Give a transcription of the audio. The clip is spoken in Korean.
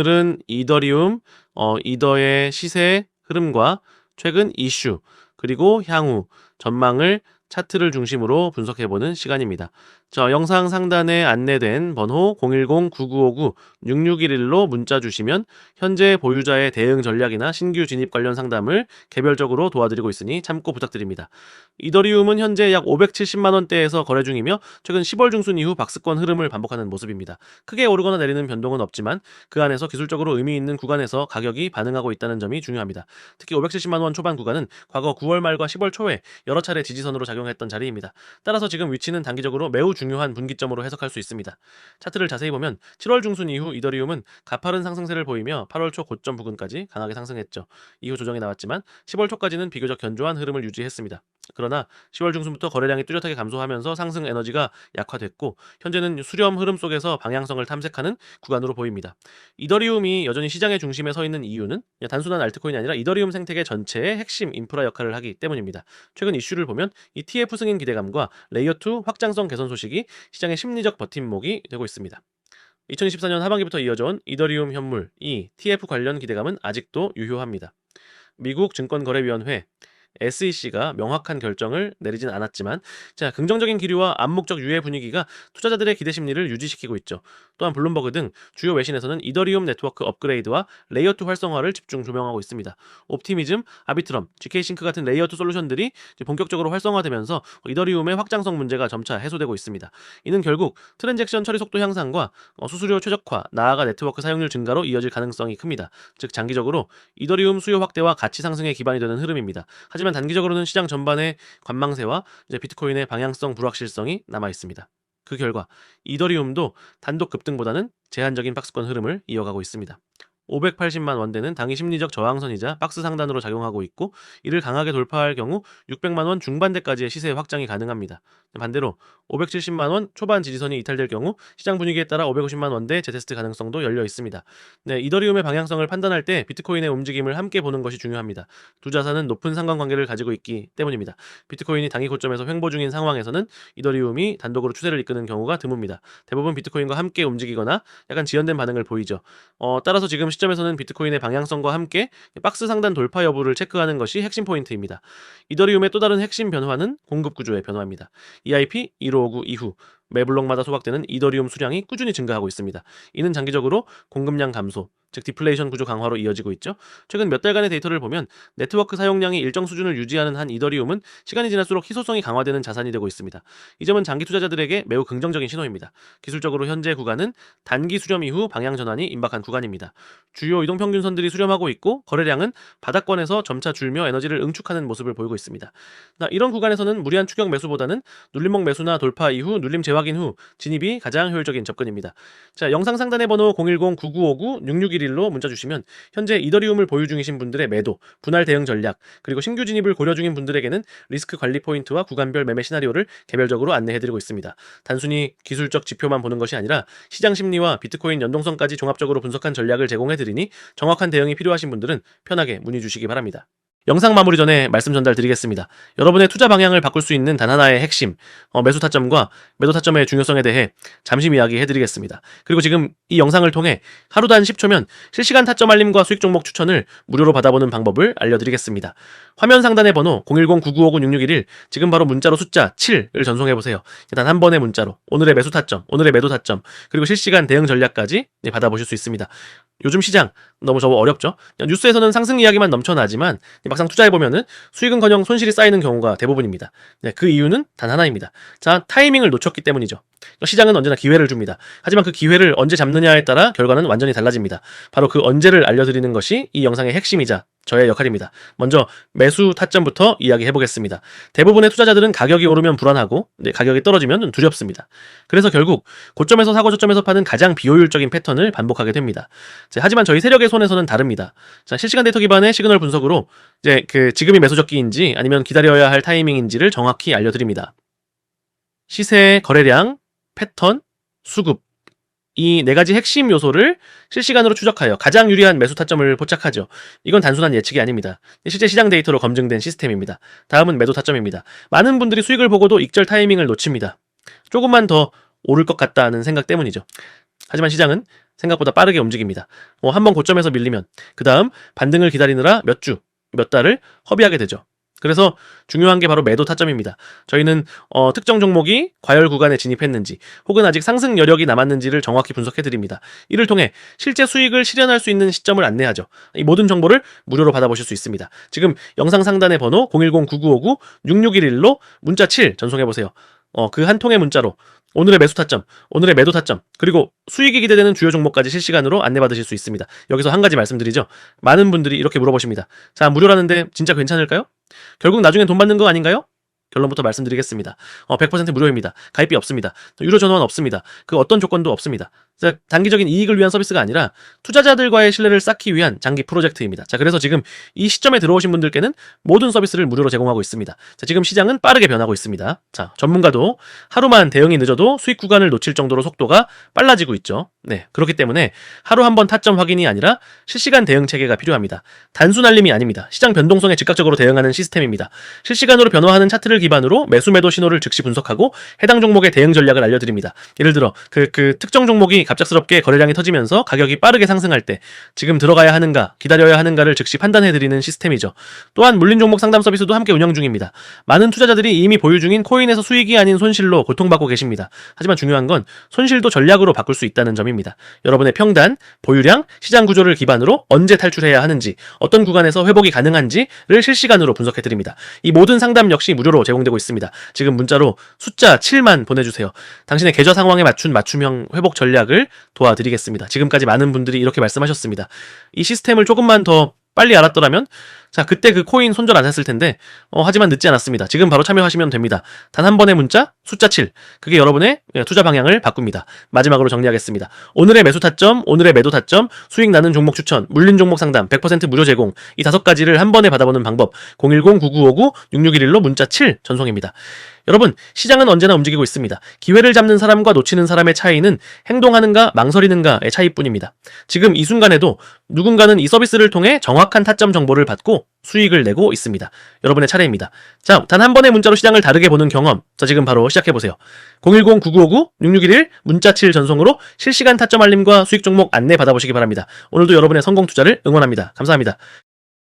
오늘은 이더리움, 어, 이더의 시세 흐름과 최근 이슈, 그리고 향후 전망을 차트를 중심으로 분석해보는 시간입니다. 저 영상 상단에 안내된 번호 010-9959-6611로 문자 주시면 현재 보유자의 대응 전략이나 신규 진입 관련 상담을 개별적으로 도와드리고 있으니 참고 부탁드립니다. 이더리움은 현재 약 570만 원대에서 거래 중이며 최근 10월 중순 이후 박스권 흐름을 반복하는 모습입니다. 크게 오르거나 내리는 변동은 없지만 그 안에서 기술적으로 의미 있는 구간에서 가격이 반응하고 있다는 점이 중요합니다. 특히 570만 원 초반 구간은 과거 9월 말과 10월 초에 여러 차례 지지선으로 작용 했던 자리입니다. 따라서 지금 위치는 단기적으로 매우 중요한 분기점으로 해석할 수 있습니다. 차트를 자세히 보면 7월 중순 이후 이더리움은 가파른 상승세를 보이며 8월 초 고점 부근까지 강하게 상승했죠. 이후 조정이 나왔지만 10월 초까지는 비교적 견조한 흐름을 유지했습니다. 그러나 10월 중순부터 거래량이 뚜렷하게 감소하면서 상승 에너지가 약화됐고 현재는 수렴 흐름 속에서 방향성을 탐색하는 구간으로 보입니다. 이더리움이 여전히 시장의 중심에 서 있는 이유는 단순한 알트코인이 아니라 이더리움 생태계 전체의 핵심 인프라 역할을 하기 때문입니다. 최근 이슈를 보면 이 TF 승인 기대감과 레이어 2 확장성 개선 소식이 시장의 심리적 버팀목이 되고 있습니다. 2024년 하반기부터 이어져온 이더리움 현물, 이 TF 관련 기대감은 아직도 유효합니다. 미국 증권거래위원회 SEC가 명확한 결정을 내리진 않았지만 자 긍정적인 기류와 암묵적 유예 분위기가 투자자들의 기대 심리를 유지시키고 있죠. 또한 블룸버그 등 주요 외신에서는 이더리움 네트워크 업그레이드와 레이어2 활성화를 집중 조명하고 있습니다. 옵티미즘, 아비트럼, GK싱크 같은 레이어2 솔루션들이 본격적으로 활성화되면서 이더리움의 확장성 문제가 점차 해소되고 있습니다. 이는 결국 트랜잭션 처리 속도 향상과 어, 수수료 최적화, 나아가 네트워크 사용률 증가로 이어질 가능성이 큽니다. 즉 장기적으로 이더리움 수요 확대와 가치 상승의 기반이 되는 흐름입니다. 하지만 단기적으로는 시장 전반의 관망세와 이제 비트코인의 방향성 불확실성이 남아 있습니다. 그 결과 이더리움도 단독 급등보다는 제한적인 박스권 흐름을 이어가고 있습니다. 580만 원대는 당위 심리적 저항선이자 박스 상단으로 작용하고 있고 이를 강하게 돌파할 경우 600만 원 중반대까지의 시세 확장이 가능합니다. 반대로 570만 원 초반 지지선이 이탈될 경우 시장 분위기에 따라 550만 원대 재테스트 가능성도 열려 있습니다. 네, 이더리움의 방향성을 판단할 때 비트코인의 움직임을 함께 보는 것이 중요합니다. 두 자산은 높은 상관관계를 가지고 있기 때문입니다. 비트코인이 당위 고점에서 횡보 중인 상황에서는 이더리움이 단독으로 추세를 이끄는 경우가 드뭅니다. 대부분 비트코인과 함께 움직이거나 약간 지연된 반응을 보이죠. 어, 따라서 지금 시 점에서는 비트코인의 방향성과 함께 박스 상단 돌파 여부를 체크하는 것이 핵심 포인트입니다. 이더리움의 또 다른 핵심 변화는 공급 구조의 변화입니다. EIP 1559 이후 매 블록마다 소각되는 이더리움 수량이 꾸준히 증가하고 있습니다. 이는 장기적으로 공급량 감소, 즉 디플레이션 구조 강화로 이어지고 있죠. 최근 몇 달간의 데이터를 보면 네트워크 사용량이 일정 수준을 유지하는 한 이더리움은 시간이 지날수록 희소성이 강화되는 자산이 되고 있습니다. 이 점은 장기 투자자들에게 매우 긍정적인 신호입니다. 기술적으로 현재 구간은 단기 수렴 이후 방향 전환이 임박한 구간입니다. 주요 이동 평균선들이 수렴하고 있고 거래량은 바닥권에서 점차 줄며 에너지를 응축하는 모습을 보이고 있습니다. 이런 구간에서는 무리한 추격 매수보다는 눌림목 매수나 돌파 이후 눌림 재확인 후 진입이 가장 효율적인 접근입니다. 자, 영상 상단의 번호 010-9959-6611로 문자 주시면 현재 이더리움을 보유 중이신 분들의 매도, 분할 대응 전략, 그리고 신규 진입을 고려 중인 분들에게는 리스크 관리 포인트와 구간별 매매 시나리오를 개별적으로 안내해드리고 있습니다. 단순히 기술적 지표만 보는 것이 아니라 시장 심리와 비트코인 연동성까지 종합적으로 분석한 전략을 제공해드리니 정확한 대응이 필요하신 분들은 편하게 문의 주시기 바랍니다. 영상 마무리 전에 말씀 전달 드리겠습니다. 여러분의 투자 방향을 바꿀 수 있는 단 하나의 핵심, 어, 매수 타점과 매도 타점의 중요성에 대해 잠시 이야기 해 드리겠습니다. 그리고 지금 이 영상을 통해 하루 단 10초면 실시간 타점 알림과 수익 종목 추천을 무료로 받아보는 방법을 알려드리겠습니다. 화면 상단의 번호 010-9959-6611 지금 바로 문자로 숫자 7을 전송해 보세요. 단 한 번의 문자로 오늘의 매수 타점, 오늘의 매도 타점, 그리고 실시간 대응 전략까지 받아보실 수 있습니다. 요즘 시장 너무 저거 어렵죠? 뉴스에서는 상승 이야기만 넘쳐나지만 막상 투자해 보면은 수익은커녕 손실이 쌓이는 경우가 대부분입니다. 네, 그 이유는 단 하나입니다. 자, 타이밍을 놓쳤기 때문이죠. 시장은 언제나 기회를 줍니다. 하지만 그 기회를 언제 잡느냐에 따라 결과는 완전히 달라집니다. 바로 그 언제를 알려드리는 것이 이 영상의 핵심이자 저의 역할입니다. 먼저 매수 타점부터 이야기해 보겠습니다. 대부분의 투자자들은 가격이 오르면 불안하고 네, 가격이 떨어지면 두렵습니다. 그래서 결국 고점에서 사고 저점에서 파는 가장 비효율적인 패턴을 반복하게 됩니다. 자, 하지만 저희 세력의 손에서는 다릅니다. 자, 실시간 데이터 기반의 시그널 분석으로 이제 그 지금이 매수 적기인지 아니면 기다려야 할 타이밍인지를 정확히 알려드립니다. 시세 거래량, 패턴, 수급 이 네 가지 핵심 요소를 실시간으로 추적하여 가장 유리한 매수 타점을 포착하죠. 이건 단순한 예측이 아닙니다. 실제 시장 데이터로 검증된 시스템입니다. 다음은 매도 타점입니다. 많은 분들이 수익을 보고도 익절 타이밍을 놓칩니다. 조금만 더 오를 것 같다는 생각 때문이죠. 하지만 시장은 생각보다 빠르게 움직입니다. 어, 한번 고점에서 밀리면 그 다음 반등을 기다리느라 몇 주, 몇 달을 허비하게 되죠. 그래서 중요한 게 바로 매도 타점입니다. 저희는 어, 특정 종목이 과열 구간에 진입했는지 혹은 아직 상승 여력이 남았는지를 정확히 분석해 드립니다. 이를 통해 실제 수익을 실현할 수 있는 시점을 안내하죠. 이 모든 정보를 무료로 받아보실 수 있습니다. 지금 영상 상단의 번호 010-9959-6611로 문자 7 전송해 보세요. 어, 그 한 통의 문자로 오늘의 매수 타점, 오늘의 매도 타점, 그리고 수익이 기대되는 주요 종목까지 실시간으로 안내받으실 수 있습니다. 여기서 한 가지 말씀드리죠. 많은 분들이 이렇게 물어보십니다. 자, 무료라는데 진짜 괜찮을까요? 결국 나중에 돈 받는 거 아닌가요? 결론부터 말씀드리겠습니다. 어, 100% 무료입니다. 가입비 없습니다. 유료 전원 없습니다. 그 어떤 조건도 없습니다. 자, 단기적인 이익을 위한 서비스가 아니라 투자자들과의 신뢰를 쌓기 위한 장기 프로젝트입니다. 자, 그래서 지금 이 시점에 들어오신 분들께는 모든 서비스를 무료로 제공하고 있습니다. 자, 지금 시장은 빠르게 변하고 있습니다. 자, 전문가도 하루만 대응이 늦어도 수익 구간을 놓칠 정도로 속도가 빨라지고 있죠. 네, 그렇기 때문에 하루 한 번 타점 확인이 아니라 실시간 대응 체계가 필요합니다. 단순 알림이 아닙니다. 시장 변동성에 즉각적으로 대응하는 시스템입니다. 실시간으로 변화하는 차트를 기반으로 매수 매도 신호를 즉시 분석하고 해당 종목의 대응 전략을 알려드립니다. 예를 들어 그, 그 특정 종목이 갑작스럽게 거래량이 터지면서 가격이 빠르게 상승할 때 지금 들어가야 하는가 기다려야 하는가를 즉시 판단해드리는 시스템이죠. 또한 물린 종목 상담 서비스도 함께 운영 중입니다. 많은 투자자들이 이미 보유 중인 코인에서 수익이 아닌 손실로 고통받고 계십니다. 하지만 중요한 건 손실도 전략으로 바꿀 수 있다는 점입니다. 여러분의 평단, 보유량, 시장 구조를 기반으로 언제 탈출해야 하는지, 어떤 구간에서 회복이 가능한지를 실시간으로 분석해드립니다. 이 모든 상담 역시 무료로 제공되고 있습니다. 지금 문자로 숫자 7만 보내주세요. 당신의 계좌 상황에 맞춘 맞춤형 회복 전략을 도와드리겠습니다. 지금까지 많은 분들이 이렇게 말씀하셨습니다. 이 시스템을 조금만 더 빨리 알았더라면 자 그때 그 코인 손절 안 했을 텐데 어, 하지만 늦지 않았습니다. 지금 바로 참여하시면 됩니다. 단 한 번의 문자 숫자 7 그게 여러분의 예, 투자 방향을 바꿉니다. 마지막으로 정리하겠습니다. 오늘의 매수 타점, 오늘의 매도 타점, 수익 나는 종목 추천, 물린 종목 상담, 100% 무료 제공 이 다섯 가지를 한 번에 받아보는 방법 010-9959-6611로 문자 7 전송입니다. 여러분, 시장은 언제나 움직이고 있습니다. 기회를 잡는 사람과 놓치는 사람의 차이는 행동하는가 망설이는가의 차이뿐입니다. 지금 이 순간에도 누군가는 이 서비스를 통해 정확한 타점 정보를 받고 수익을 내고 있습니다. 여러분의 차례입니다. 자, 단 한 번의 문자로 시장을 다르게 보는 경험. 자, 지금 바로 시작해 보세요. 010-9959-6611 문자 7 전송으로 실시간 타점 알림과 수익 종목 안내 받아보시기 바랍니다. 오늘도 여러분의 성공 투자를 응원합니다. 감사합니다.